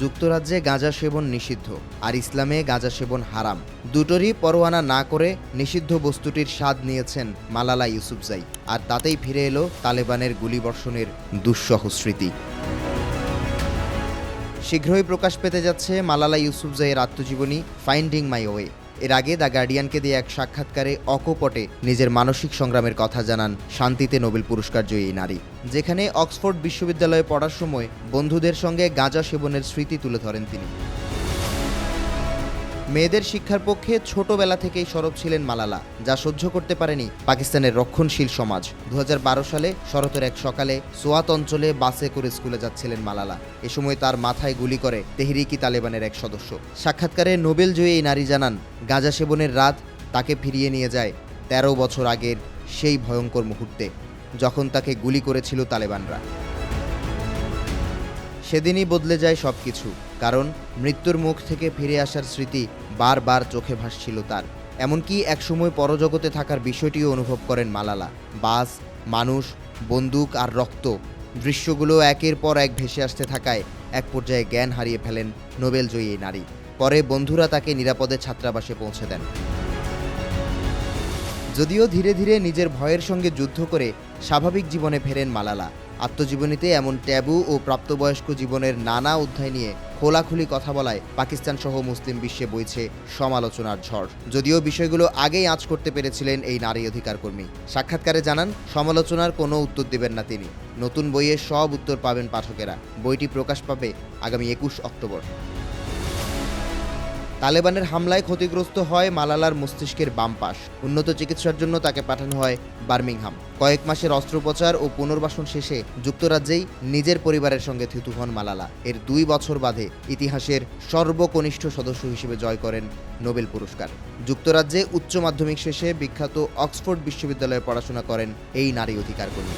যুক্তরাজ্যে গাঁজা সেবন নিষিদ্ধ আর ইসলামে গাঁজা সেবন হারাম। দুটোরই পরোয়ানা না করে নিষিদ্ধ বস্তুটির স্বাদ নিয়েছেন মালালা ইউসুফজাই। আর তাতেই ফিরে এলো তালেবানের গুলিবর্ষণের দুঃসহ স্মৃতি। শীঘ্রই প্রকাশ পেতে যাচ্ছে মালালা ইউসুফজাইয়ের আত্মজীবনী ফাইন্ডিং মাই ওয়ে এর আগে দ্য গার্ডিয়ানকে দিয়ে এক সাক্ষাৎকারে অকপটে নিজের মানসিক সংগ্রামের কথা জানান শান্তিতে নোবেল পুরস্কার জয়ী এই নারী, যেখানে অক্সফোর্ড বিশ্ববিদ্যালয়ে পড়ার সময় বন্ধুদের সঙ্গে গাঁজা সেবনের স্মৃতি তুলে ধরেন তিনি। মেয়েদের শিক্ষার পক্ষে ছোটবেলা থেকেই সরব ছিলেন মালালা, যা সহ্য করতে পারেনি পাকিস্তানের রক্ষণশীল সমাজ। দু হাজার বারো সালে শরতের এক সকালে সোয়াত অঞ্চলে বাসে করে স্কুলে যাচ্ছিলেন মালালা। এ সময় তার মাথায় গুলি করে তেহরিকি তালেবানের এক সদস্য। সাক্ষাৎকারে নোবেল জয়ী এই নারী জানান, গাঁজা সেবনের রাত তাকে ফিরিয়ে নিয়ে যায় ১৩ বছর আগের সেই ভয়ঙ্কর মুহূর্তে, যখন তাকে গুলি করেছিল তালেবানরা। সেদিনই বদলে যায় সব কিছু কারণ মৃত্যুর মুখ থেকে ফিরে আসার স্মৃতি বারবার চোখে ভাসছিল তার। এমনকি একসময় পরজগতে থাকার বিষয়টিও অনুভব করেন মালালা। বাস, মানুষ, বন্দুক আর রক্ত দৃশ্যগুলো একের পর এক ভেসে আসতে থাকায় এক পর্যায়ে জ্ঞান হারিয়ে ফেলেন নোবেল জয়ী এই নারী। পরে বন্ধুরা তাকে নিরাপদে ছাত্রাবাসে পৌঁছে দেন। যদিও ধীরে ধীরে নিজের ভয়ের সঙ্গে যুদ্ধ করে স্বাভাবিক জীবনে ফেরেন মালালা। আত্মজীবনীতে এমন ট্যাবু ও প্রাপ্তবয়স্ক জীবনের নানা অধ্যায় নিয়ে খোলাখুলি কথা বলায় পাকিস্তান সহ মুসলিম বিশ্বে বইছে সমালোচনার ঝড়। যদিও বিষয়গুলো আগেই আঁচ করতে পেরেছিলেন এই নারী অধিকার কর্মী সাক্ষাৎকারে জানান, সমালোচনার কোনো উত্তর দেবেন না তিনি। নতুন বইয়ে সব উত্তর পাবেন পাঠকেরা। বইটি প্রকাশ পাবে আগামী একুশ অক্টোবর। তালেবানের হামলায় ক্ষতিগ্রস্ত হয় মালালার মস্তিষ্কের বাম পাশ। উন্নত চিকিৎসার জন্য তাকে পাঠানো হয় বার্মিংহাম। কয়েক মাসের অস্ত্রোপচার ও পুনর্বাসন শেষে যুক্তরাজ্যেই নিজের পরিবারের সঙ্গে থিতু হন মালালা। এর দুই বছর বাদে ইতিহাসের সর্বকনিষ্ঠ সদস্য হিসেবে জয় করেন নোবেল পুরস্কার। যুক্তরাজ্যে উচ্চ মাধ্যমিক শেষে বিখ্যাত অক্সফোর্ড বিশ্ববিদ্যালয়ে পড়াশোনা করেন এই নারী অধিকার কর্মী